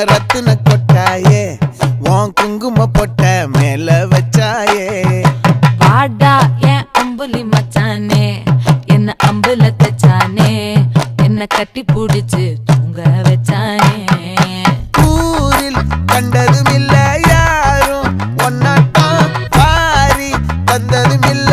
என்ன ரத்தின கொட்டாயே உன் குங்கும பொட்ட மேல வச்சாயே. பாடா என் அம்புலி மச்சானே என்ன அம்புல தச்சானே என்ன கட்டி பிடிச்சு தூங்க வச்சானே. ஊரில் கண்டதும் இல்ல யாரும் ஒன்னாட்டம் பாரி வந்ததும் இல்ல